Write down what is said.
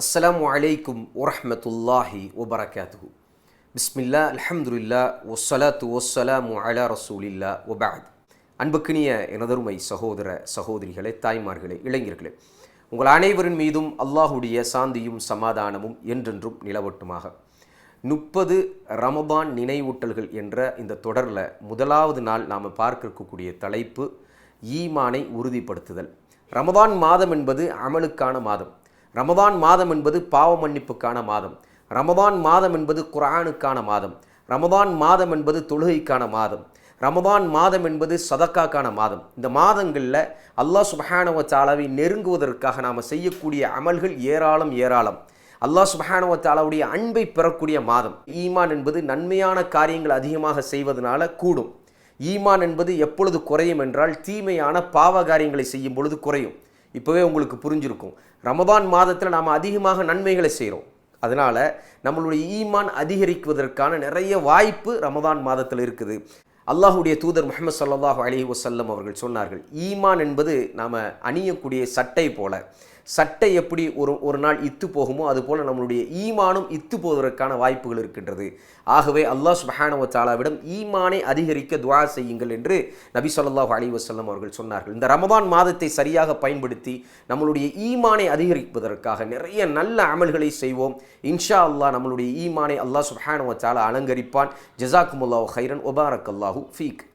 அஸ்லாம் அலைக்கும் வரமத்துல்லாஹி வபரகாத்துஹு. பிஸ்மில்லா அலமதுல்லா ஒசலாத்து ஒசலாம் அலா ரசூலில்லா ஒபாத் அன்புக்கினிய எனதருமை சகோதர சகோதரிகளே தாய்மார்களே இளைஞர்களே உங்கள் அனைவரின் மீதும் அல்லாஹுடைய சாந்தியும் சமாதானமும் என்றென்றும் நிலவட்டுமாக. முப்பது ரமபான் நினைவூட்டல்கள் என்ற இந்த தொடரில் முதலாவது நாள் நாம் பார்க்க இருக்கக்கூடிய தலைப்பு ஈமானை உறுதிப்படுத்துதல். ரமபான் மாதம் என்பது அமலுக்கான மாதம். ரமதான் மாதம் என்பது பாவ மன்னிப்புக்கான மாதம். ரமதான் மாதம் என்பது குரானுக்கான மாதம். ரமதான் மாதம் என்பது தொழுகைக்கான மாதம். ரமதான் மாதம் என்பது சதக்காக்கான மாதம். இந்த மாதங்களில் அல்லாஹ் சுபஹானவ தாலாவை நெருங்குவதற்காக நாம் செய்யக்கூடிய அமல்கள் ஏராளம் ஏராளம். அல்லாஹ் சுபஹானவ தாலாவுடைய அன்பை பெறக்கூடிய மாதம். ஈமான் என்பது நன்மையான காரியங்கள் அதிகமாக செய்வதனால கூடும். ஈமான் என்பது எப்பொழுது குறையும் என்றால் தீமையான பாவ காரியங்களை செய்யும் பொழுது குறையும். இப்போவே உங்களுக்கு புரிஞ்சிருக்கும். ரமபான் மாதத்தில் நாம் அதிகமாக நன்மைகளை செய்கிறோம் அதனால் நம்மளுடைய ஈமான் அதிகரிக்குவதற்கான நிறைய வாய்ப்பு ரமதான் மாதத்தில் இருக்குது. அல்லாஹுடைய தூதர் முகமது சல்லாஹூ அலி வசல்லம் அவர்கள் சொன்னார்கள் ஈமான் என்பது நாம் அணியக்கூடிய சட்டை போல. சட்டை எப்படி ஒரு ஒரு நாள் இத்து போகுமோ அதுபோல் நம்மளுடைய ஈமானும் இத்து போவதற்கான வாய்ப்புகள் இருக்கின்றது. ஆகவே அல்லாஹ் சுபஹானவ தாலாவிடம் ஈமானை அதிகரிக்க துவா செய்யுங்கள் என்று நபி சொல்லாஹு அலி வசல்லம் அவர்கள் சொன்னார்கள். இந்த ரமதான் மாதத்தை சரியாக பயன்படுத்தி நம்மளுடைய ஈமானை அதிகரிப்பதற்காக நிறைய நல்ல அமல்களை செய்வோம். இன்ஷா அல்லாஹ் நம்மளுடைய ஈமானை அல்லாஹ் சுபஹானவ தாலா அலங்கரிப்பான். ஜசாக்குமுல்லாஹ் ஹைரன் ஒபாரக் அல்லாஹூ fique.